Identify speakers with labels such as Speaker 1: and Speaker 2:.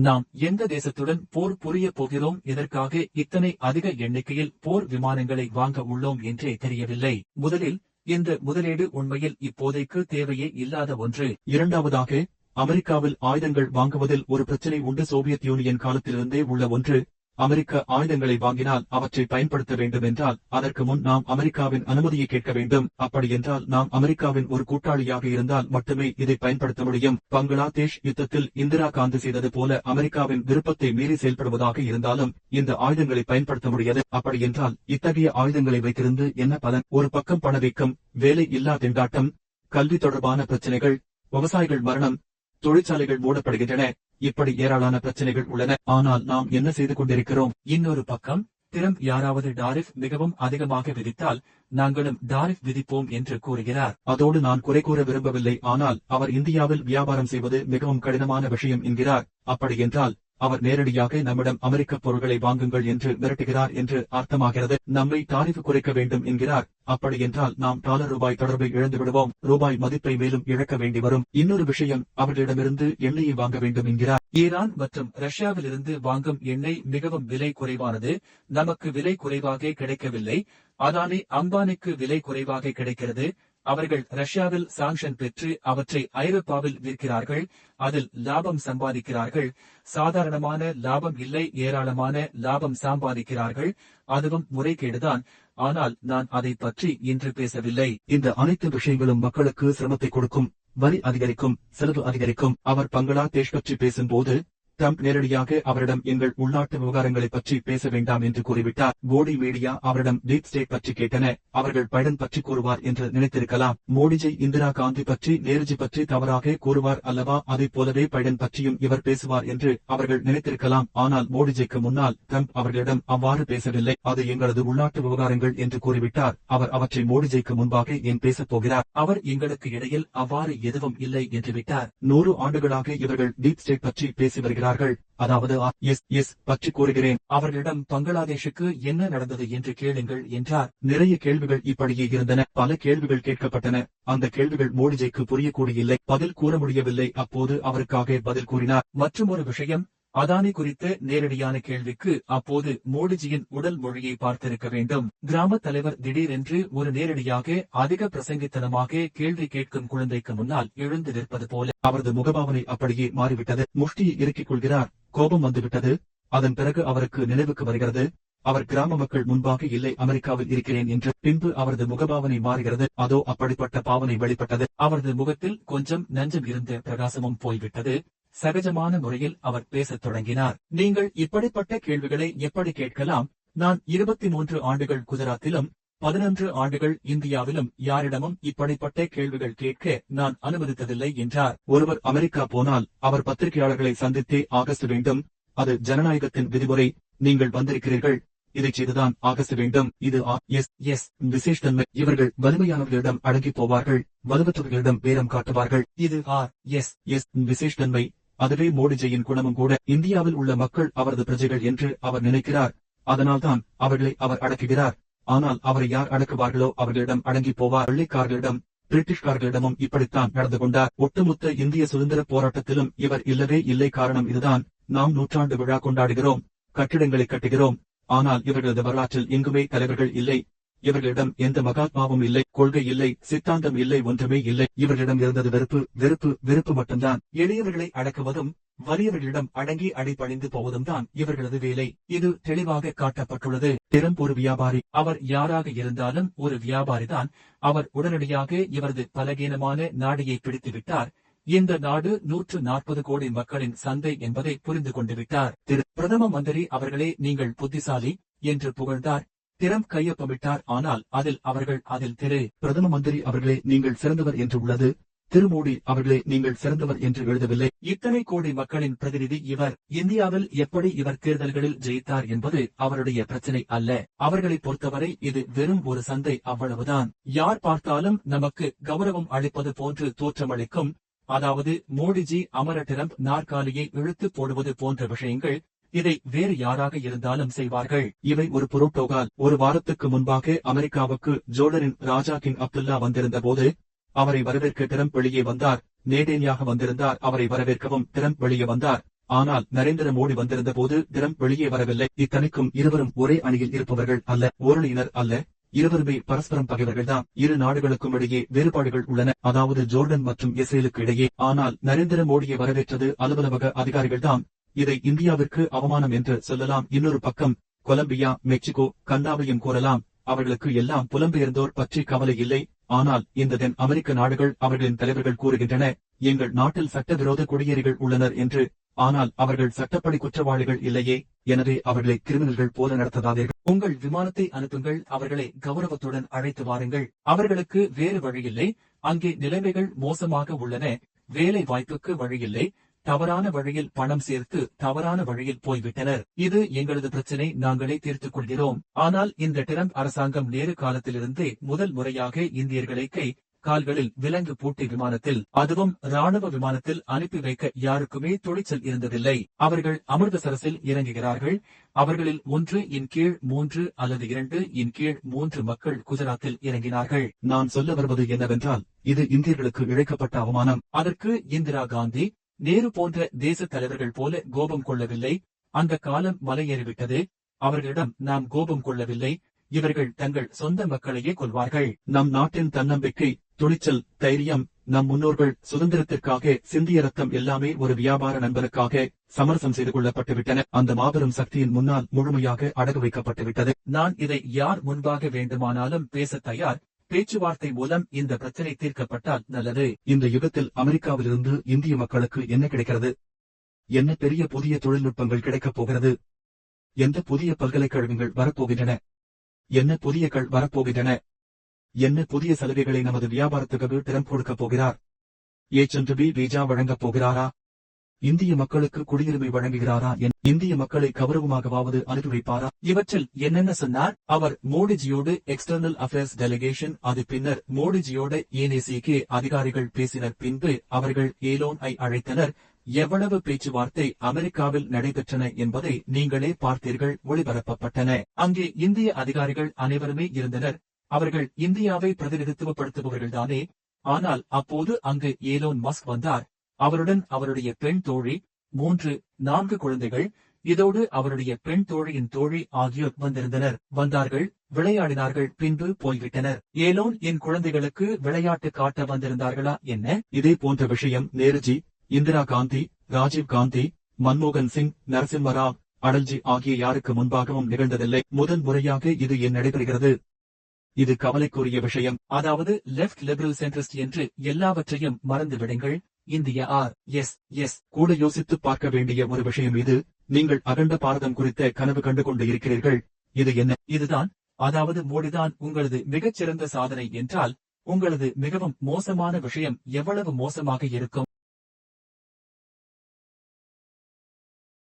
Speaker 1: நாம் எந்த தேசத்துடன் போர் புரிய போகிறோம் எதற்காக இத்தனை அதிக எண்ணிக்கையில் போர் விமானங்களை வாங்க உள்ளோம் என்றே தெரியவில்லை. முதலில் இந்த முதலீடு உண்மையில் இப்போதைக்கு தேவையே இல்லாத ஒன்று. இரண்டாவதாக அமெரிக்காவில் ஆயுதங்கள் வாங்குவதில் ஒரு பிரச்சனை உண்டு. சோவியத் யூனியன் காலத்திலிருந்தே உள்ள ஒன்று. அமெரிக்க ஆயுதங்களை வாங்கினால் அவற்றை பயன்படுத்த வேண்டும் என்றால் அதற்கு முன் நாம் அமெரிக்காவின் அனுமதியை கேட்க வேண்டும். அப்படியென்றால் நாம் அமெரிக்காவின் ஒரு கூட்டாளியாக இருந்தால் மட்டுமே இதை பயன்படுத்த முடியும். பங்களாதேஷ் யுத்தத்தில் இந்திரா காந்தி செய்தது போல அமெரிக்காவின் விருப்பத்தை மீறி செயல்படுவதாக இருந்தாலும் இந்த ஆயுதங்களை பயன்படுத்த முடியாது. அப்படியென்றால் இத்தகைய ஆயுதங்களை வைத்திருந்து என்ன பலன்? ஒரு பக்கம் பணவீக்கம் வேலை இல்லா திண்டாட்டம் கல்வி தொடர்பான பிரச்சனைகள் விவசாயிகள் மரணம் தொழிற்சாலைகள் மூடப்படுகின்றன இப்படி ஏராளமான பிரச்சனைகள் உள்ளன. ஆனால் நாம் என்ன செய்து கொண்டிருக்கிறோம்? இன்னொரு பக்கம் திரம்ப் யாராவது டாரிஃப் மிகவும் அதிகமாக விதித்தால் நாங்களும் டாரிஃப் விதிப்போம் என்று கூறுகிறார். அதோடு நான் குறை கூற விரும்பவில்லை. ஆனால் அவர் இந்தியாவில் வியாபாரம் செய்வது மிகவும் கடினமான விஷயம் என்கிறார். அப்படியென்றால் அவர் நேரடியாக நம்மிடம் அமெரிக்க பொருட்களை வாங்குங்கள் என்று மிரட்டுகிறார் என்று அர்த்தமாகிறது. நம்மை தாரிஃபு குறைக்க வேண்டும் என்கிறார். அப்படியென்றால் நாம் டாலர் ரூபாய் தொடர்பை இழந்து விடுவோம் ரூபாய் மதிப்பை மேலும் இழக்க வேண்டி வரும். இன்னொரு விஷயம் அவர்களிடமிருந்து எண்ணெயை வாங்க வேண்டும் என்கிறார். ஈரான் மற்றும் ரஷ்யாவிலிருந்து வாங்கும் எண்ணெய் மிகவும் விலை குறைவானது. நமக்கு விலை குறைவாக கிடைக்கவில்லை. அதானி அம்பானிக்கு விலை குறைவாக கிடைக்கிறது. அவர்கள் ரஷ்யாவில் சாங்ஷன் பெற்று அவற்றை ஐரோப்பாவில் விற்கிறார்கள். அதில் லாபம் சம்பாதிக்கிறார்கள். சாதாரணமான லாபம் இல்லை ஏராளமான லாபம் சம்பாதிக்கிறார்கள். அதுவும் முறைகேடுதான். ஆனால் நான் அதை பற்றி இன்று பேசவில்லை. இந்த அனைத்து விஷயங்களும் மக்களுக்கு சிரமத்தை கொடுக்கும் வரி அதிகரிக்கும் செலவு அதிகரிக்கும். அவர் பங்களாதேஷ் பற்றி பேசும்போது ட்ரம்ப் நேரடியாக அவரிடம் எங்கள் உள்நாட்டு விவகாரங்களை பற்றி பேச வேண்டாம் என்று கூறிவிட்டார். மோடி மீடியா அவரிடம் டீப் ஸ்டேட் பற்றி கேட்டன. அவர்கள் பைடன் பற்றி கூறுவார் என்று நினைத்திருக்கலாம். மோடிஜி இந்திரா காந்தி பற்றி நேருஜி பற்றி தவறாக கூறுவார் அல்லவா? அதைப் போலவே பைடன் பற்றியும் இவர் பேசுவார் என்று அவர்கள் நினைத்திருக்கலாம். ஆனால் மோடிஜிக்கு முன்னால் ட்ரம்ப் அவர்களிடம் அவ்வாறு பேசவில்லை. அது எங்களது உள்நாட்டு விவகாரங்கள் என்று கூறிவிட்டார். அவர் அவற்றை மோடிஜிக்கு முன்பாக ஏன் பேசப் போகிறார்? அவர் எங்களுக்கு இடையில் அவ்வாறு எதுவும் இல்லை என்று விட்டார். நூறு ஆண்டுகளாக இவர்கள் டீப் ஸ்டேட் பற்றி பேசி வருகிறார். கூறுகிறார்கள் அதாவது எஸ் எஸ் பற்றி கூறுகிறேன். அவர்களிடம் பங்களாதேஷுக்கு என்ன நடந்தது என்று கேளுங்கள் என்றார். நிறைய கேள்விகள் இப்படியே இருந்தன. பல கேள்விகள் கேட்கப்பட்டன. அந்த கேள்விகள் மோடிஜிக்கு புரியக்கூடியில்லை பதில் கூற முடியவில்லை. அப்போது அவருக்காக பதில் கூறினார். மற்றும் ஒரு விஷயம் அதானி குறித்த நேரடியான கேள்விக்கு அப்போது மோடிஜியின் உடல் மொழியை பார்த்திருக்க வேண்டும். கிராம தலைவர் திடீரென்று ஒரு நேரடியாக அதிக பிரசங்கித்தனமாக கேள்வி கேட்கும் குழந்தைக்கு முன்னால் எழுந்து நிற்பது போல அவரது முகபாவனை அப்படியே மாறிவிட்டது. முஷ்டியை இறுக்கிக் கொள்கிறார். கோபம் வந்துவிட்டது. அதன் பிறகு அவருக்கு நினைவுக்கு வருகிறது. அவர் கிராம மக்கள் முன்பாக இல்லை அமெரிக்காவில் இருக்கிறேன் என்று. பின்பு அவரது முகபாவனை மாறுகிறது. அதோ அப்படிப்பட்ட பாவனை வெளிப்பட்டது. அவரது முகத்தில் கொஞ்சம் நஞ்சம் இருந்த பிரகாசமும் போய்விட்டது. சகஜமான முறையில் அவர் பேசத் தொடங்கினார். நீங்கள் இப்படிப்பட்ட கேள்விகளை எப்படி கேட்கலாம்? நான் இருபத்தி மூன்று ஆண்டுகள் குஜராத்திலும் பதினொன்று ஆண்டுகள் இந்தியாவிலும் யாரிடமும் இப்படிப்பட்ட கேள்விகள் கேட்க நான் அனுமதித்ததில்லை என்றார். ஒருவர் அமெரிக்கா போனால் அவர் பத்திரிகையாளர்களை சந்தித்தே ஆகச வேண்டும். அது ஜனநாயகத்தின் விதிமுறை. நீங்கள் வந்திருக்கிறீர்கள். இதை செய்துதான் ஆகச வேண்டும். இது எஸ் எஸ் விசேஷ்தன்மை இவர்கள் வலிமையானவர்களிடம் அடங்கி போவார்கள். வலுவற்றவர்களிடம் பேரம் காட்டுவார்கள். இது ஆர் எஸ் எஸ் விசேஷ்தன்மை அதுவே மோடிஜியின் குணமும் கூட. இந்தியாவில் உள்ள மக்கள் அவரது பிரஜைகள் என்று அவர் நினைக்கிறார். அதனால்தான் அவர்களை அவர் அடக்குகிறார். ஆனால் அவரை யார் அடக்குவார்களோ அவர்களிடம் அடங்கி போவார். வெள்ளைக்காரர்களிடம் பிரிட்டிஷ்காரர்களிடமும் இப்படித்தான் நடந்து கொண்டார். ஒட்டுமொத்த இந்திய சுதந்திர போராட்டத்திலும் இவர் இல்லவே இல்லை. காரணம் இதுதான். நாம் நூற்றாண்டு விழா கொண்டாடுகிறோம். கட்டிடங்களை கட்டுகிறோம். ஆனால் இவர்களது வரலாற்றில் எங்குமே தலைவர்கள் இல்லை. இவர்களிடம் எந்த மகாத்மாவும் இல்லை கொள்கை இல்லை சித்தாந்தம் இல்லை ஒன்றுமே இல்லை. இவர்களிடம் இருந்தது வெறுப்பு வெறுப்பு வெறுப்பு மட்டும்தான். எளியவர்களை அடக்குவதும் வலியவர்களிடம் அடங்கி அடிபணிந்து போவதும் தான் இவர்களது வேலை. இது தெளிவாக காட்டப்பட்டுள்ளது. திறம் ஒரு வியாபாரி. அவர் யாராக இருந்தாலும் ஒரு வியாபாரிதான். அவர் உடனடியாக இவரது பலகீனமான நாடியை பிடித்து விட்டார் இந்த நாடு நூற்று நாற்பது கோடி மக்களின் சந்தை என்பதை புரிந்து கொண்டு விட்டார். திரு பிரதம மந்திரி அவர்களே நீங்கள் புத்திசாலி என்று புகழ்ந்தார். திறம் கையொப்பமிட்டார். ஆனால் அதில் அவர்கள் அதில் திரு பிரதம மந்திரி அவர்களே நீங்கள் சிறந்தவர் என்று உள்ளது. திருமோடி அவர்களே நீங்கள் சிறந்தவர் என்று எழுதவில்லை. இத்தனை கோடி மக்களின் பிரதிநிதி இவர். இந்தியாவில் எப்படி இவர் தேர்தல்களில் ஜெயித்தார் என்பது அவருடைய பிரச்சனை அல்ல. அவர்களை பொறுத்தவரை இது வெறும் ஒரு சந்தை அவ்வளவுதான். யார் பார்த்தாலும் நமக்கு கௌரவம் அளிப்பது போன்று தோற்றமளிக்கும். அதாவது மோடிஜி அமர டிரம்ப் நாற்காலியை இழுத்து போடுவது போன்ற விஷயங்கள் இதை வேறு யாராக இருந்தாலும் செய்வார்கள். இவை ஒரு புரோட்டோகால் ஒரு வாரத்துக்கு முன்பாக அமெரிக்காவுக்கு ஜோர்டனின் ராஜா கிங் அப்துல்லா வந்திருந்த போது அவரை வரவேற்க டிரம்ப் வெளியே வந்தார். நேடேனியாக வந்திருந்தார். அவரை வரவேற்கவும் டிரம்ப் வெளியே வந்தார். ஆனால் நரேந்திர மோடி வந்திருந்த போது டிரம்ப் வெளியே வரவில்லை. இத்தனைக்கும் இருவரும் ஒரே அணியில் இருப்பவர்கள் அல்ல ஓரணியினர் அல்ல. இருவருமே பரஸ்பரம் பகைவர்கள்தான் இரு நாடுகளுக்கும் இடையே வேறுபாடுகள் உள்ளன. அதாவது ஜோர்டன் மற்றும் இஸ்ரேலுக்கு இடையே. ஆனால் நரேந்திர மோடியை வரவேற்றது அலுவலக அதிகாரிகள்தான் இதை இந்தியாவிற்கு அவமானம் என்று சொல்லலாம். இன்னொரு பக்கம் கொலம்பியா மெக்சிகோ கண்டாவையும் கூறலாம். அவர்களுக்கு எல்லாம் புலம்பெயர்ந்தோர் பற்றி கவலை இல்லை. ஆனால் இந்த தென் அமெரிக்க நாடுகள் அவர்களின் தலைவர்கள் கூறுகின்றன. எங்கள் நாட்டில் சட்டவிரோத குடியேறிகள் உள்ளனர் என்று. ஆனால் அவர்கள் சட்டப்படி குற்றவாளிகள் இல்லையே. எனவே அவர்களை கிரிமினல்கள் போல நடத்ததாதீர்கள் உங்கள் விமானத்தை அனுப்புங்கள். அவர்களை கௌரவத்துடன் அழைத்து வாருங்கள். அவர்களுக்கு வேறு வழியில்லை. அங்கே நிலைமைகள் மோசமாக உள்ளன. வேலை வாய்ப்புக்கு வழியில்லை. தவறான வழியில் பணம் சேர்த்து தவறான வழியில் போய்விட்டனர். இது எங்களது பிரச்சனை நாங்களே தீர்த்துக் கொள்கிறோம். ஆனால் இந்த டிரம்ப் அரசாங்கம் நேரு காலத்திலிருந்தே முதல் முறையாக இந்தியர்களை கை கால்களில் விலங்கு பூட்டி விமானத்தில் அதுவும் ராணுவ விமானத்தில் அனுப்பி வைக்க யாருக்குமே துணிச்சல் இருந்ததில்லை. அவர்கள் அமிர்தசரஸில் இறங்குகிறார்கள். அவர்களில் ஒன்று இன் கீழ் மூன்று அல்லது இரண்டு இன் கீழ் மூன்று மக்கள் குஜராத்தில் இறங்கினார்கள். நான் சொல்ல வருவது என்னவென்றால் இது இந்தியர்களுக்கு இழைக்கப்பட்ட அவமானம். அதற்கு இந்திரா காந்தி நேரு போன்ற தேச தலைவர்கள் போல கோபம் கொள்ளவில்லை. அந்த காலம் மலையேறிவிட்டது. அவர்களிடம் நாம் கோபம் கொள்ளவில்லை. இவர்கள் தங்கள் சொந்த மக்களையே கொள்வார்கள் நம் நாட்டின் தன்னம்பிக்கை துணிச்சல் தைரியம் நம் முன்னோர்கள் சுதந்திரத்திற்காக சிந்திய ரத்தம் எல்லாமே ஒரு வியாபார நண்பருக்காக சமரசம் செய்து கொள்ளப்பட்டுவிட்டன. அந்த மாபெரும் சக்தியின் முன்னால் முழுமையாக அடகு வைக்கப்பட்டுவிட்டது. நான் இதை யார் முன்பாக வேண்டுமானாலும் பேச தயார். பேச்சுவார்த்தை மூலம் இந்த பிரச்சனை தீர்க்கப்பட்டால் நல்லது. இந்த யுகத்தில் அமெரிக்காவிலிருந்து இந்திய மக்களுக்கு என்ன கிடைக்கிறது? என்ன பெரிய புதிய தொழில்நுட்பங்கள் கிடைக்கப் போகிறது? எந்த புதிய பல்கலைக்கழகங்கள் வரப்போகின்றன? என்ன புதியகள் வரப்போகின்றன? என்ன புதிய சலுகைகளை நமது வியாபாரத்துக்கு திறம் கொடுக்கப் போகிறார்? ஏச்சென்று பி வீஜா வழங்கப் போகிறாரா? இந்திய மக்களுக்கு குடியுரிமை வழங்குகிறாரா என் இந்திய மக்களை கௌரவமாகவாவது அனுப்பி வைப்பாரா இவற்றில் என்னென்ன சொன்னார்? அவர் மோடிஜியோடு எக்ஸ்டர்னல் அஃபேர்ஸ் டெலிகேஷன் அது பின்னர் மோடிஜியோட ஏனேசிக்கு அதிகாரிகள் பேசினர். பின்பு அவர்கள் ஏலோன் ஐ அழைத்தனர். எவ்வளவு பேச்சுவார்த்தை அமெரிக்காவில் நடைபெற்றன என்பதை நீங்களே பார்த்தீர்கள் ஒளிபரப்பப்பட்டன. அங்கே இந்திய அதிகாரிகள் அனைவருமே இருந்தனர். அவர்கள் இந்தியாவை பிரதிநிதித்துவப்படுத்துபவர்கள்தானே. ஆனால் அப்போது அங்கு ஏலோன் மஸ்க் வந்தார். அவருடன் அவருடைய பெண் தோழி மூன்று நான்கு குழந்தைகள். இதோடு அவருடைய பெண் தோழியின் தோழி ஆகியோர் வந்திருந்தனர். வந்தார்கள் விளையாடினார்கள் பின்பு போய்விட்டனர். ஏலோன் என் குழந்தைகளுக்கு விளையாட்டு காட்ட வந்திருந்தார்களா என்ன? இதே போன்ற விஷயம் நேருஜி இந்திரா காந்தி ராஜீவ் காந்தி மன்மோகன் சிங் நரசிம்மராவ் அடல்ஜி ஆகிய யாருக்கு முன்பாகவும் நிகழ்ந்ததில்லை. முதன் முறையாக இது என் நடைபெறுகிறது. இது கவலைக்குரிய விஷயம். அதாவது லெப்ட் லிபரல் சென்ட்ரிஸ்ட் என்று எல்லாவற்றையும் மறந்து விடுங்கள் இந்திய ஆர் எஸ் எஸ் கூட யோசித்து பார்க்க வேண்டிய ஒரு விஷயம் இது. நீங்கள் அகண்ட பாரதம் குறித்த கனவு கண்டு கொண்டு இருக்கிறீர்கள். இது என்ன? இதுதான்? அதாவது மோடிதான் உங்களது மிகச்சிறந்த சாதனை என்றால் உங்களது மிகவும் மோசமான விஷயம் எவ்வளவு மோசமாக இருக்கும்?